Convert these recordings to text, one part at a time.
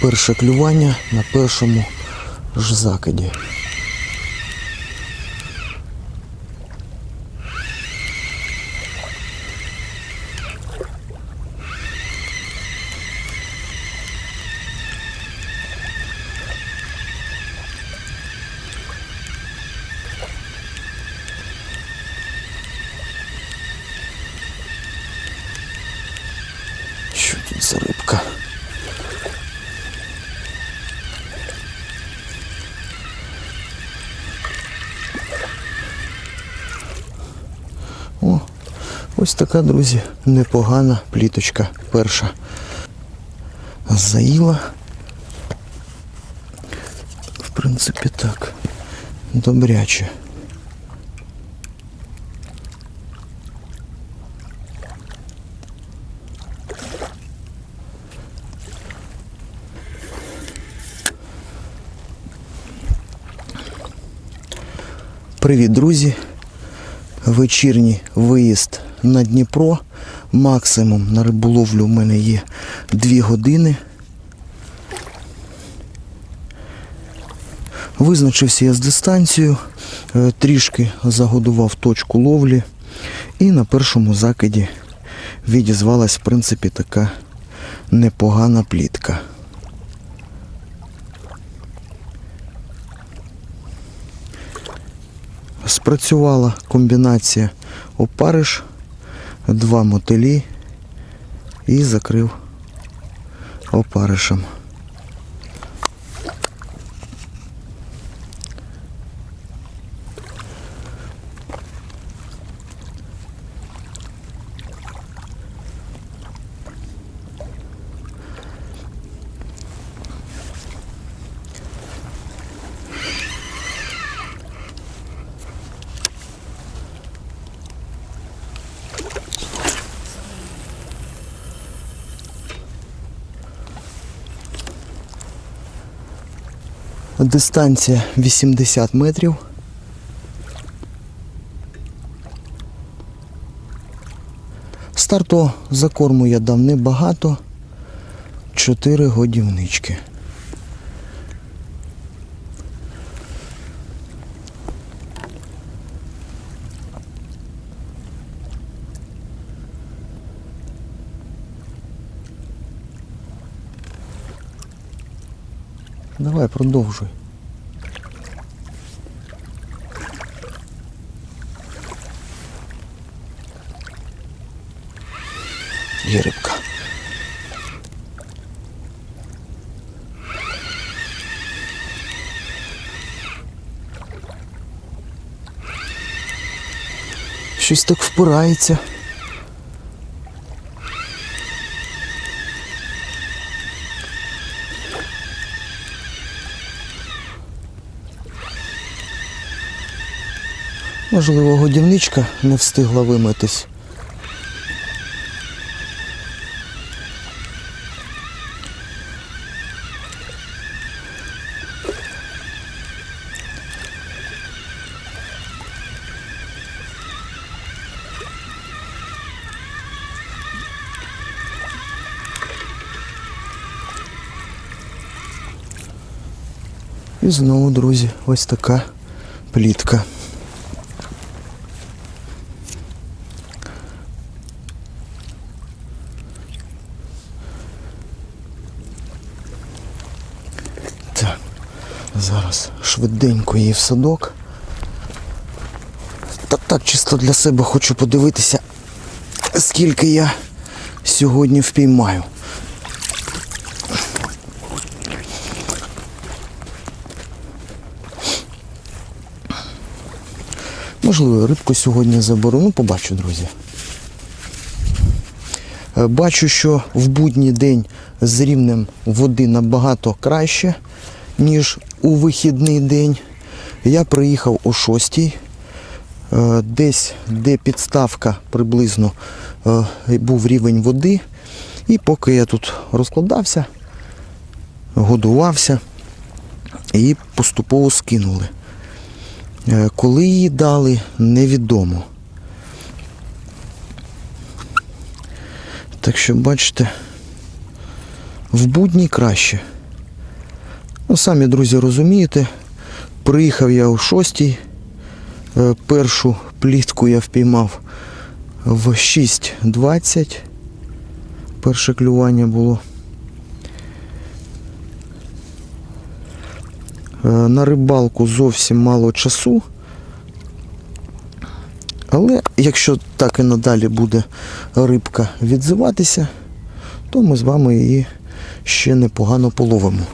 Перше клювання на першому ж закиді. Ось така, друзі, непогана пліточка перша. Заїла. В принципі, так. Добряче. Привіт, друзі! Вечірній виїзд на Дніпро. Максимум на риболовлю в мене є 2 години. Визначився я з дистанцією, е, трішки загодував точку ловлі і на першому закиді відізвалась, в принципі, така непогана плітка. Спрацювала комбінація опариш, два мотилі і закрив опаришем. Дистанція 80 метрів. Старту за корму я дав небагато. 4 годівнички. Давай продовжуй. Є рибка. Щось так впирається. Можливо, годівничка не встигла вимитись. І знову, друзі, ось така плітка. Так, зараз швиденько її в садок. Та так чисто для себе хочу подивитися, скільки я сьогодні впіймаю. Можливо, рибку сьогодні заберу. Ну, побачу, друзі. Е, Бачу, що в будній день з рівнем води набагато краще, ніж у вихідний день. Я приїхав о 6 десь де підставка приблизно е, був рівень води. І поки я тут розкладався, годувався, її поступово скинули. Е, Коли її дали, невідомо. Так що, бачите, в будні краще, Ну, самі друзі розумієте, приїхав я о 6. Е, Першу плітку я впіймав в 6.20. Перше клювання було. Е, На рибалку зовсім мало часу. Але якщо так і надалі буде рибка відзиватися, то ми з вами її ще непогано половимо.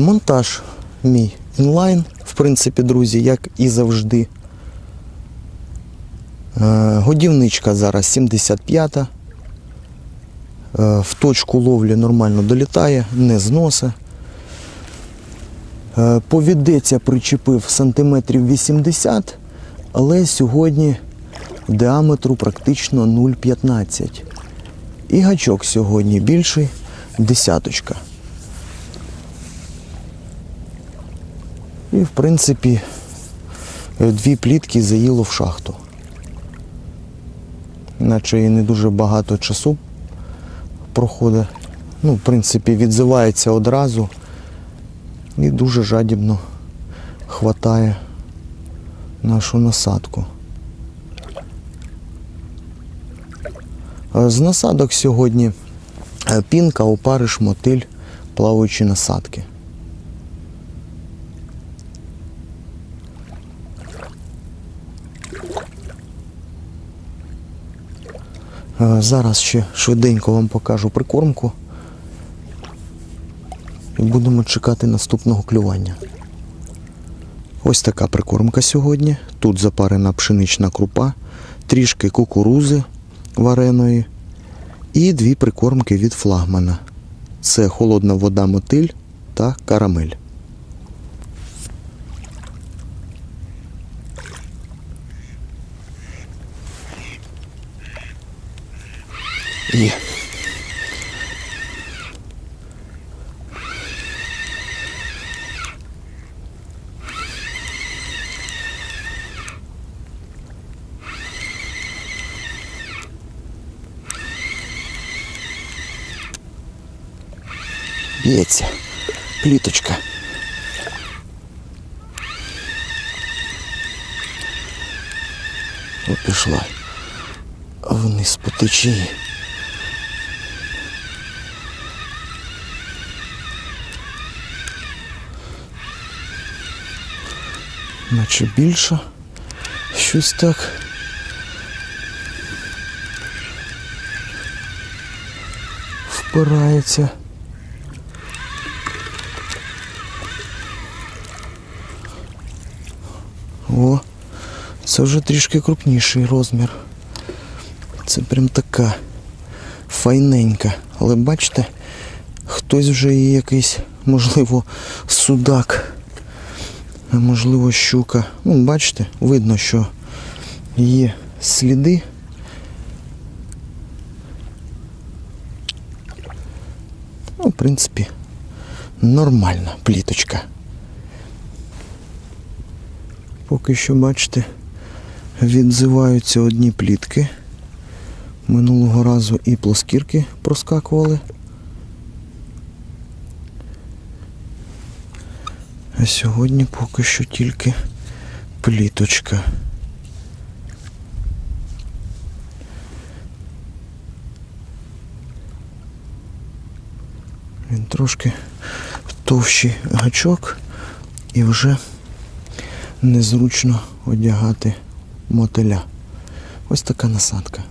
Монтаж мій інлайн, в принципі, друзі, як і завжди. Е, Годівничка зараз 75-та. Е, В точку ловлі нормально долітає, не зноси. Е, Повідець я причепив сантиметрів 80, але сьогодні діаметру практично 0,15. І гачок сьогодні більший, десяточка. І в принципі е, дві плітки заїло в шахту. Наче і не дуже багато часу проходить. Ну, в принципі, відзивається одразу і дуже жадібно хватає нашу насадку. Е, З насадок сьогодні е, пінка, опариш, мотиль, плаваючі насадки. Зараз ще швиденько вам покажу прикормку. І будемо чекати наступного клювання. Ось така прикормка сьогодні. Тут запарена пшенична крупа, трішки кукурузи вареної і дві прикормки від флагмана. Це холодна вода мотиль та карамель. Є. Б'ється. Пліточка. О, пішла. Вниз по течії. Наче більше. Щось так. Впирається. О, це вже трішки крупніший розмір. Це прям така файненька. Але бачите, хтось вже є якийсь, можливо, судак, можливо, щука. Ну, бачите, видно, що є сліди. Ну, в принципі, нормальна пліточка. Поки що, бачите, відзиваються одні плітки. Минулого разу і плоскірки проскакували. А сьогодні поки що тільки пліточка. Він трошки товщий гачок і вже незручно одягати мотиля. Ось така насадка.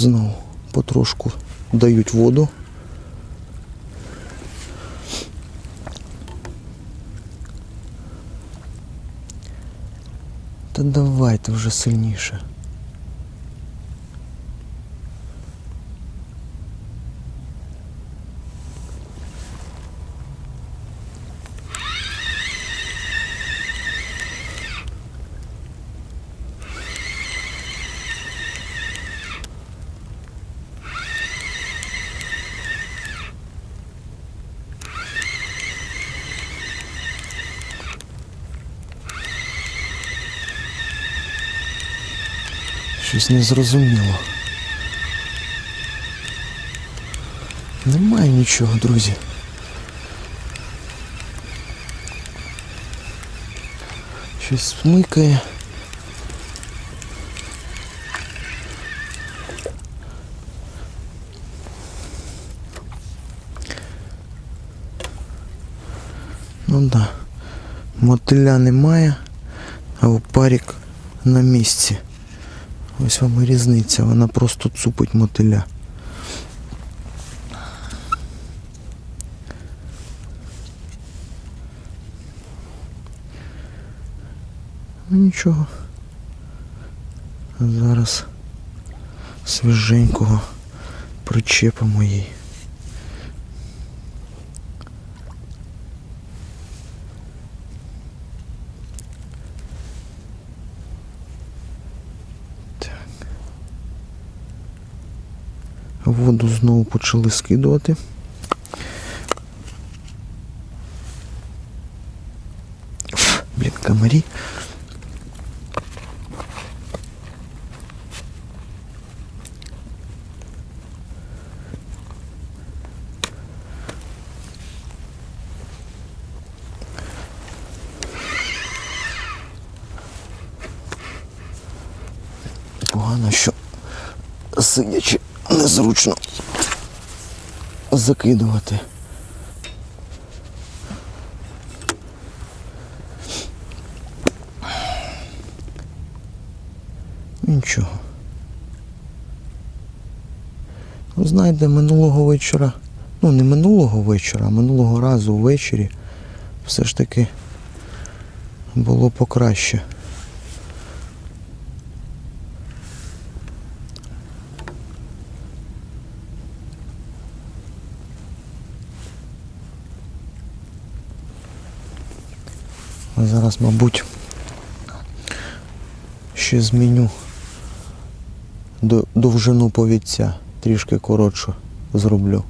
Знову потрошку дають воду. Та давайте вже сильніше. Щось незрозуміло. Немає нічого, друзі. Щось смикає. Ну да. Мотиля немає, а опарик на місці. Ось вам і різниця, вона просто цупить мотиля. Ну нічого. Зараз свіженького причепимо їй. Воду знову почали скидувати. Блін, комарі. Погано, що сидячи закидувати. Нічого. Ви знаєте, минулого вечора, ну не минулого вечора, а минулого разу ввечері все ж таки було покраще. А Зараз, мабуть, ще зміню довжину повідця, трішки коротше зроблю.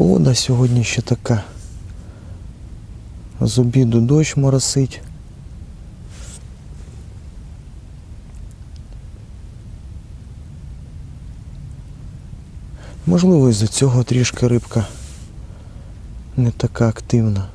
Погода сьогодні ще така. З обіду дощ моросить. Можливо, із-за цього трішки рибка не така активна.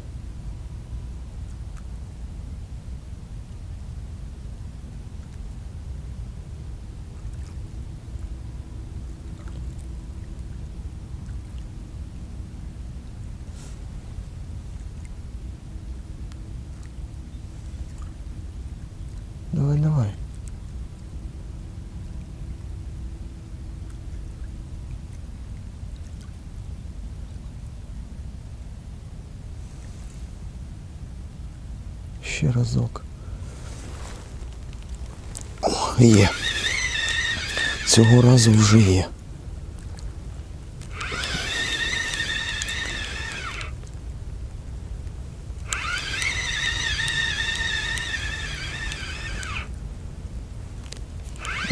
Давай, давай. Ще разок. О, є. Цього разу вже є.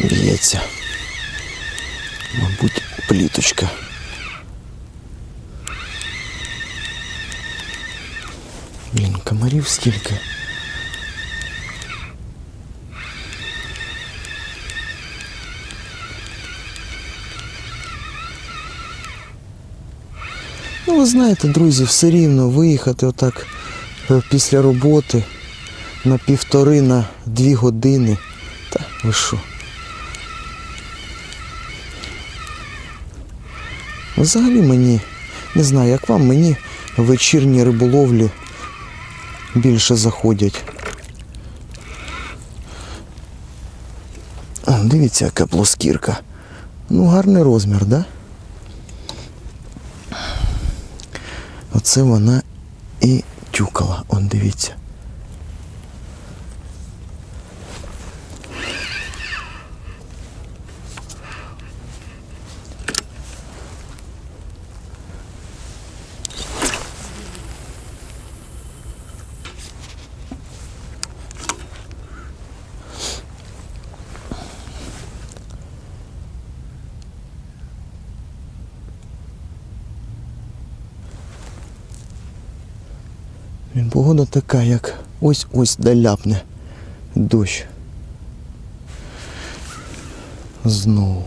Б'ється. Мабуть, пліточка. Блін, комарів скільки. Ви знаєте, друзі, все рівно виїхати отак е, після роботи на півтори, на дві години. Та ви що? Взагалі мені, не знаю, як вам, мені вечірні риболовлі більше заходять. Дивіться, яка плоскірка. Ну, гарний розмір, да? Оце вона і тюкала. Он дивіться. Блін, Погода така, як ось-ось доляпне дощ. Знову.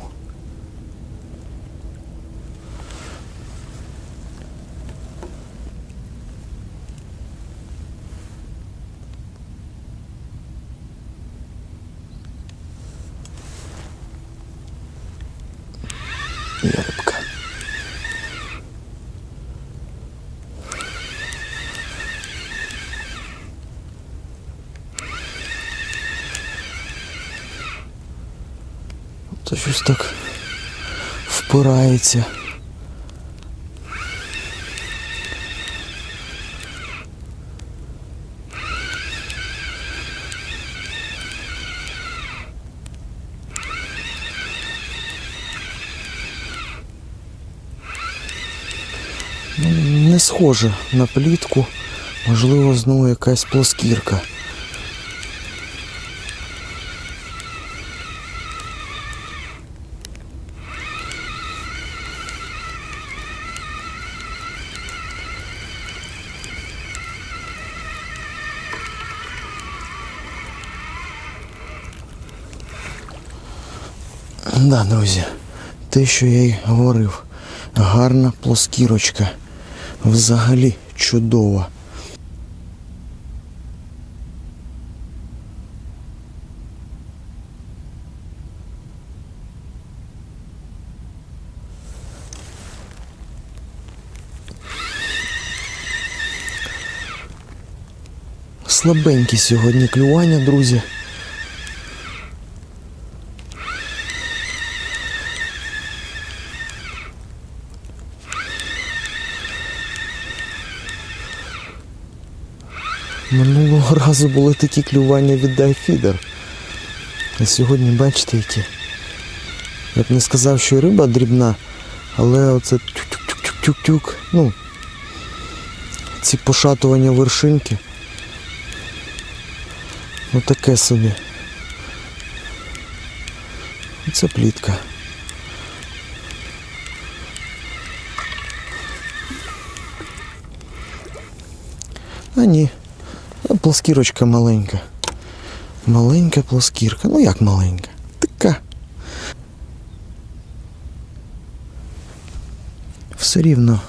Є рибка. Та щось так впирається. Ну, Не схоже на плітку, можливо, знову якась плоскірка. Да, друзі, те, що я й говорив, гарна плоскірочка. Взагалі чудова. Слабенькі сьогодні клювання, друзі. Минулого разу були такі клювання від дайфідер. А сьогодні бачите які. Я б не сказав, що риба дрібна, але оце тюк-тюк-тюк-тюк-тюк. Ну, ці пошатування вершинки. Отаке собі. Це плітка. А ні, а плоскірочка маленька. Маленька плоскірка. Ну як маленька? Така. Все рівно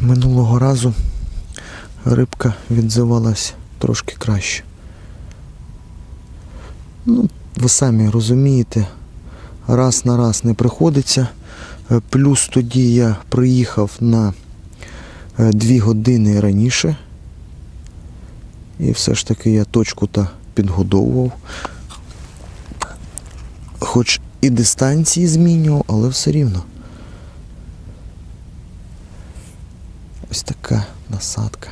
минулого разу рибка відзивалась трошки краще. Ну, ви самі розумієте, раз на раз не приходиться. Е, Плюс тоді я приїхав на е, дві години раніше. І все ж таки я точку та підгодовував. Хоч і дистанції змінював, але все рівно. Ось така насадка.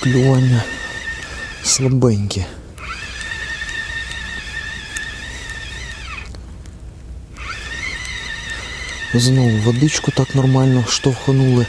Клювання слабенькі. Знову водичку так нормально штовханули.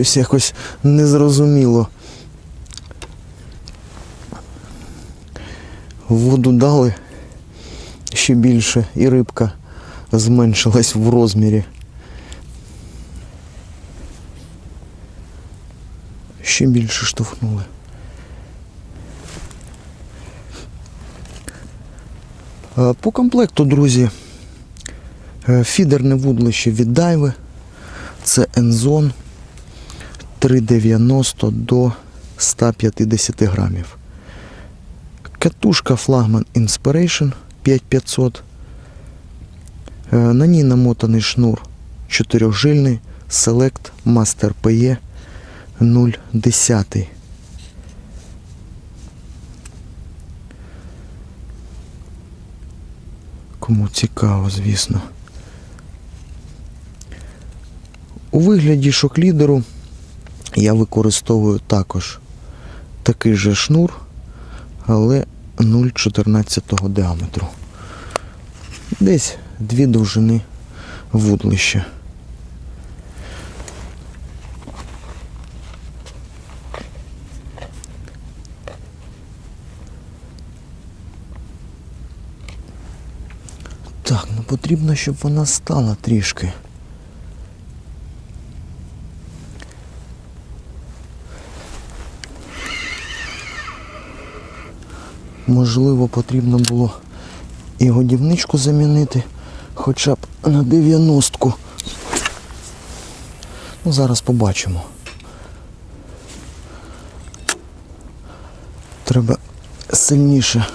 Щось якось незрозуміло. Воду дали ще більше, і рибка зменшилась в розмірі. Ще більше штовхнули. Е, По комплекту, друзі, е, фідерне вудлище від дайви. Це Enzon 390 до 150 грамів. Катушка флагман Inspiration 5500. Е, На ній намотаний шнур 4-жильний Select Master PE 010. Кому цікаво, звісно. У вигляді шоклідеру я використовую також такий же шнур, але 0,14 діаметру. Десь дві довжини вудлища. Так, ну потрібно, щоб вона стала трішки. Можливо, потрібно було і годівничку замінити хоча б на 90-ку. Ну, зараз побачимо. Треба сильніше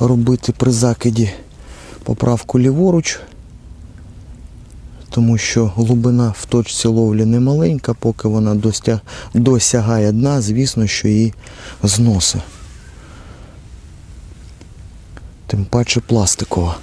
робити при закиді поправку ліворуч, тому що глибина в точці ловлі не маленька, поки вона досягає дна, звісно, що її зносить. Тим паче пластикова.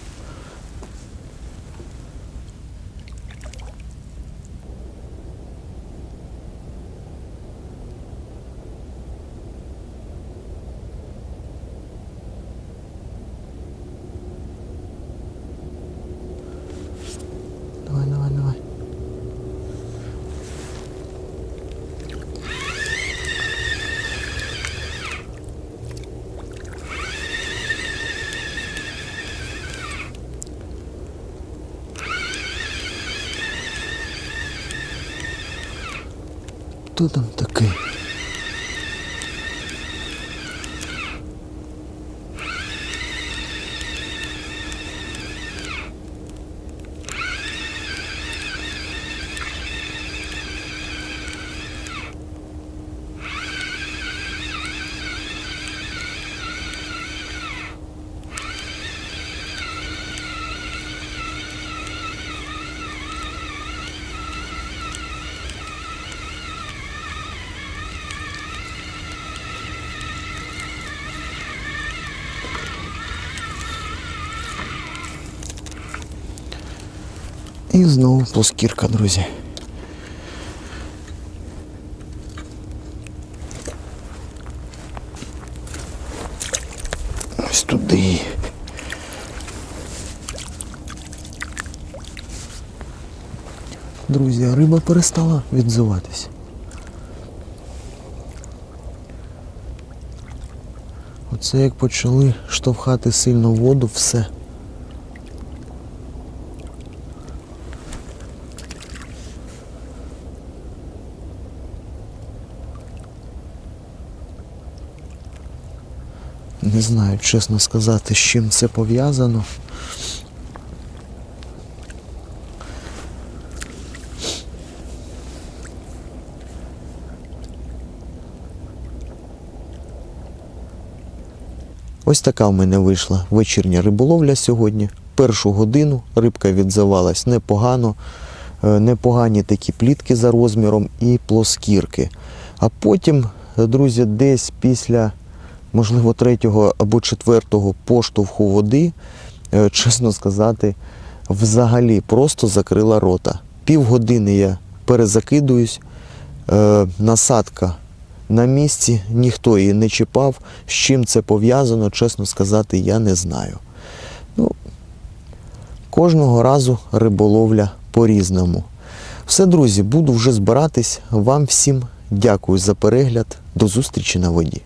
Давай, давай, давай. Хто там такий? І знову плоскірка, друзі. Ось туди. Друзі, а риба перестала відзиватись. Оце як почали штовхати сильно воду, все. Не знаю, чесно сказати, з чим це пов'язано. Ось така в мене вийшла вечірня риболовля сьогодні. Першу годину рибка відзивалась непогано, е, непогані такі плітки за розміром і плоскірки. А потім, е, друзі, десь після, можливо, третього або четвертого поштовху води, е, чесно сказати, взагалі просто закрила рота. Півгодини я перезакидуюсь, е, насадка на місці, ніхто її не чіпав. З чим це пов'язано, чесно сказати, я не знаю. Ну, кожного разу риболовля по-різному. Все, друзі, буду вже збиратись. Вам всім дякую за перегляд. До зустрічі на воді.